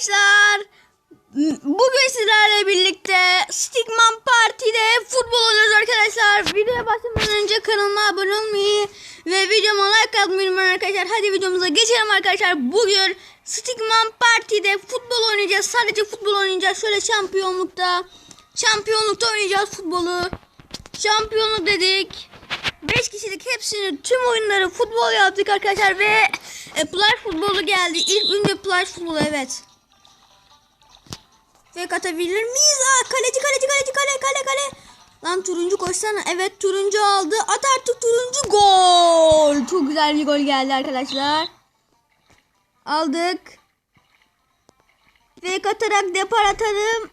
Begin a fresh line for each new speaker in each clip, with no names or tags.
arkadaşlar. Bugün sizlerle birlikte Stickman Parti'de futbol oynuyoruz arkadaşlar. Videoya başlamadan önce kanalıma abone olmayı ve videoma like atmayı unutmayın arkadaşlar. Hadi videomuza geçelim arkadaşlar. Bugün Stickman Parti'de futbol oynayacağız. Sadece futbol oynayacağız. Şöyle şampiyonlukta. Şampiyonlukta oynayacağız futbolu. Şampiyonluk dedik. 5 kişilik hepsini tüm oyunları futbol yaptık arkadaşlar ve e, plaj futbolu geldi. İlk önce plaj futbolu evet. Fake atabilir miyiz? Aa, kaleci kaleci kaleci kale kale kale. Lan turuncu koşsana. Evet turuncu aldı. At artık turuncu gol. Çok güzel bir gol geldi arkadaşlar. Aldık. Fake atarak depar atalım.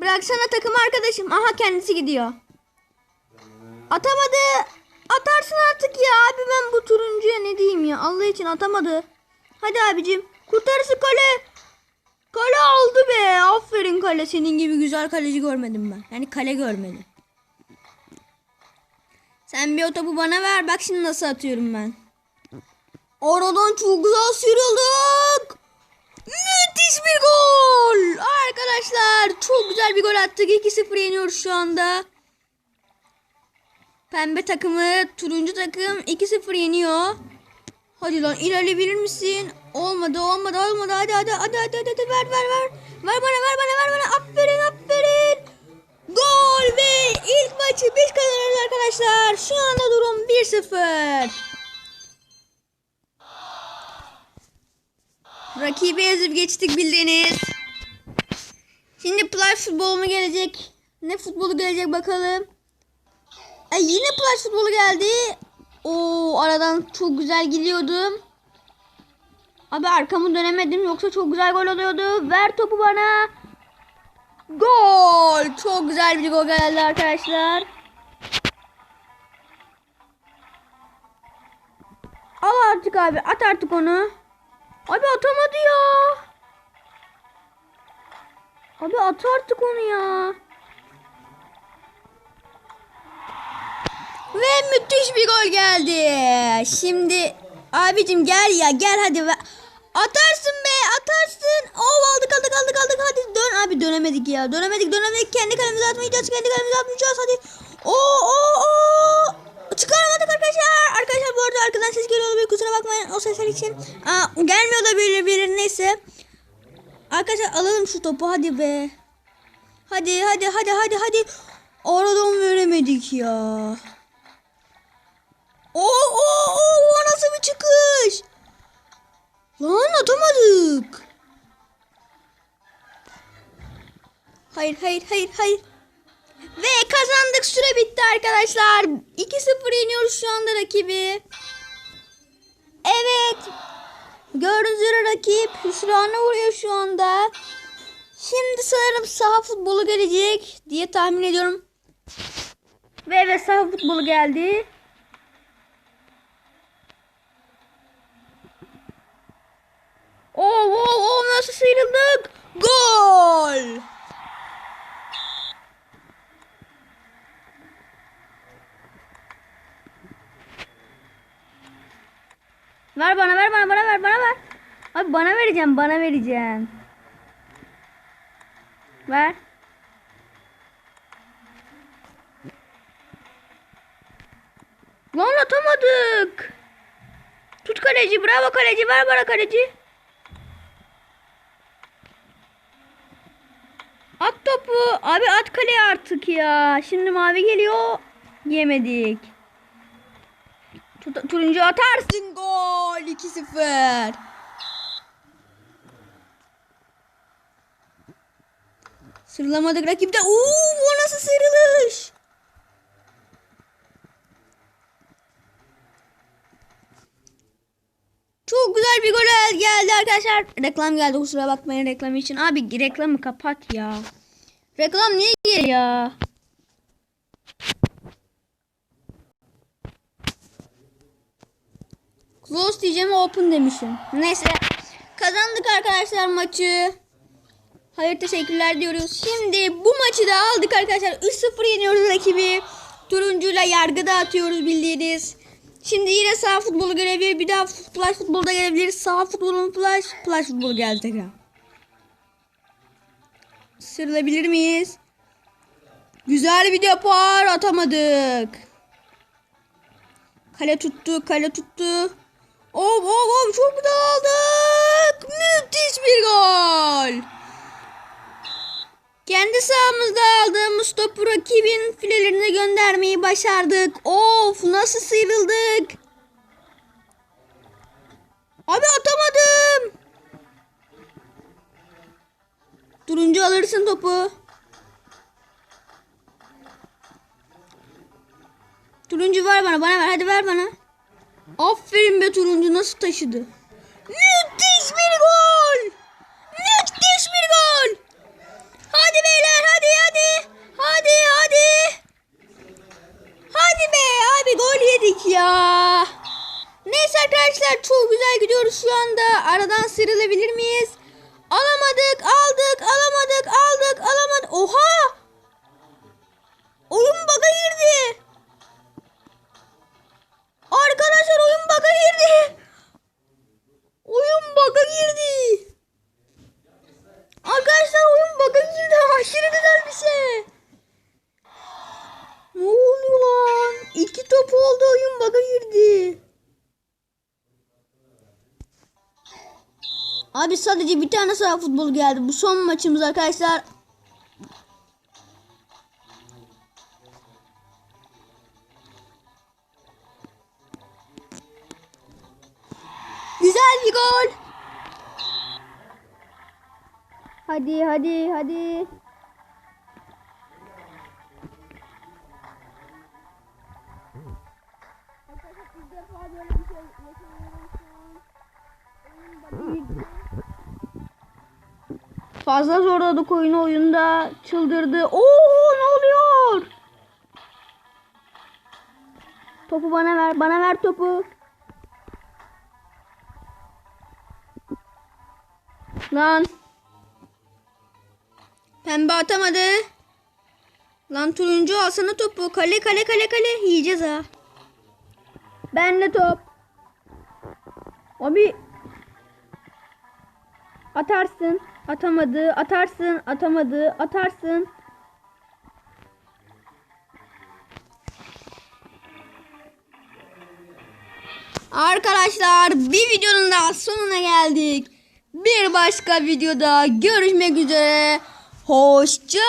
Bıraksana takım arkadaşım. Aha kendisi gidiyor. Atamadı. Atarsın artık ya abi ben bu turuncuya ne diyeyim ya. Allah için atamadı. Hadi abicim. Kurtarısı kale. Kale aldı be. Aferin kale. Senin gibi güzel kaleci görmedim ben. Yani kale görmedi. Sen bir o topu bana ver. Bak şimdi nasıl atıyorum ben. Aradan çok güzel sıyrıldık. Müthiş bir gol. Arkadaşlar çok güzel bir gol attık. 2-0 yeniyoruz şu anda. Pembe takımı turuncu takım 2-0 yeniyor. Hadi lan ilerleyebilir misin? Olmadı olmadı olmadı hadi hadi hadi hadi hadi, hadi. ver ver ver. Ver bana ver bana ver bana aferin aferin. Gol ve ilk maçı biz kazanıyoruz arkadaşlar. Şu anda durum 1-0. Rakibi ezip geçtik bildiğiniz. Şimdi plaj futbolu mu gelecek? Ne futbolu gelecek bakalım. E, yine plaj futbolu geldi. Oo aradan çok güzel gidiyordum. Abi arkamı dönemedim yoksa çok güzel gol oluyordu. Ver topu bana. Gol! Çok güzel bir gol geldi arkadaşlar. Al artık abi at artık onu. Abi atamadı ya. Abi at artık onu ya. Ve müthiş bir gol geldi. Şimdi abicim gel ya gel hadi. Atarsın be atarsın. Oh aldık aldık aldık aldık hadi dön. Abi dönemedik ya dönemedik dönemedik. Kendi kalemize atmayacağız kendi kalemize atmayacağız hadi. Oo oo oo. Çıkaramadık arkadaşlar. Arkadaşlar bu arada arkadan ses geliyor olabilir kusura bakmayın o sesler için. Aa, gelmiyor da bilir bilir neyse. Arkadaşlar alalım şu topu hadi be. Hadi hadi hadi hadi hadi. Aradan veremedik ya. Oo, oo, oo, o nasıl bir çıkış? Lan atamadık. Hayır, hayır, hayır, hayır. Ve kazandık. Süre bitti arkadaşlar. 2-0 yeniyoruz şu anda rakibi. Evet. Gördüğünüz üzere rakip hüsrana vuruyor şu anda. Şimdi sanırım saha futbolu gelecek diye tahmin ediyorum. Ve evet saha futbolu geldi. Oo, oo, oo nasıl sıyrıldık? Gol! Ver bana ver bana bana ver bana ver. Abi bana vereceğim bana vereceğim. Ver. Lan atamadık. Tut kaleci bravo kaleci ver bana kaleci. At topu. Abi at kaleye artık ya. Şimdi mavi geliyor. Yemedik. Tut- turuncu atarsın gol. 2-0. Sırlamadık rakipte. Uuu o nasıl sıyrılış? Çok güzel bir gol geldi arkadaşlar. Reklam geldi kusura bakmayın reklam için. Abi reklamı kapat ya. Reklam niye geliyor ya? Close diyeceğim open demişim. Neyse. Kazandık arkadaşlar maçı. Hayır teşekkürler diyoruz. Şimdi bu maçı da aldık arkadaşlar. 3-0 yeniyoruz rakibi. Turuncuyla yargı dağıtıyoruz bildiğiniz. Şimdi yine sağ futbolu görevi. Bir daha flash futbolda gelebilir. Sağ futbolu flash, flash futbol geldi tekrar. Sırılabilir miyiz? Güzel bir depar atamadık. Kale tuttu, kale tuttu. Of of of çok mu dağıldı? Kendi sahamızda aldığımız topu rakibin filelerine göndermeyi başardık. Of nasıl sıyrıldık. Abi atamadım. Turuncu alırsın topu. Turuncu ver bana, bana ver. Hadi ver bana. Aferin be turuncu nasıl taşıdı? Aradan sıyrılabilir miyiz? Alamadık, aldık, alamadık, aldık, alamadık. Oha! Oyun bug'a girdi. Arkadaşlar oyun bug'a girdi. Oyun bug'a girdi. Arkadaşlar oyun bug'a girdi. Aşırı güzel bir şey. Ne oluyor lan? İki top oldu oyun bug'a girdi. Abi sadece bir tane sağ futbol geldi. Bu son maçımız arkadaşlar. Güzel bir gol. Hadi hadi hadi. Fazla zorladık oyunu oyunda çıldırdı. Oo ne oluyor? Topu bana ver. Bana ver topu. Lan. Pembe atamadı. Lan turuncu alsana topu. Kale kale kale kale. Yiyeceğiz ha. Ben de top. Abi. Atarsın. Atamadı. Atarsın. Atamadı. Atarsın. Arkadaşlar bir videonun daha sonuna geldik. Bir başka videoda görüşmek üzere. Hoşçakalın.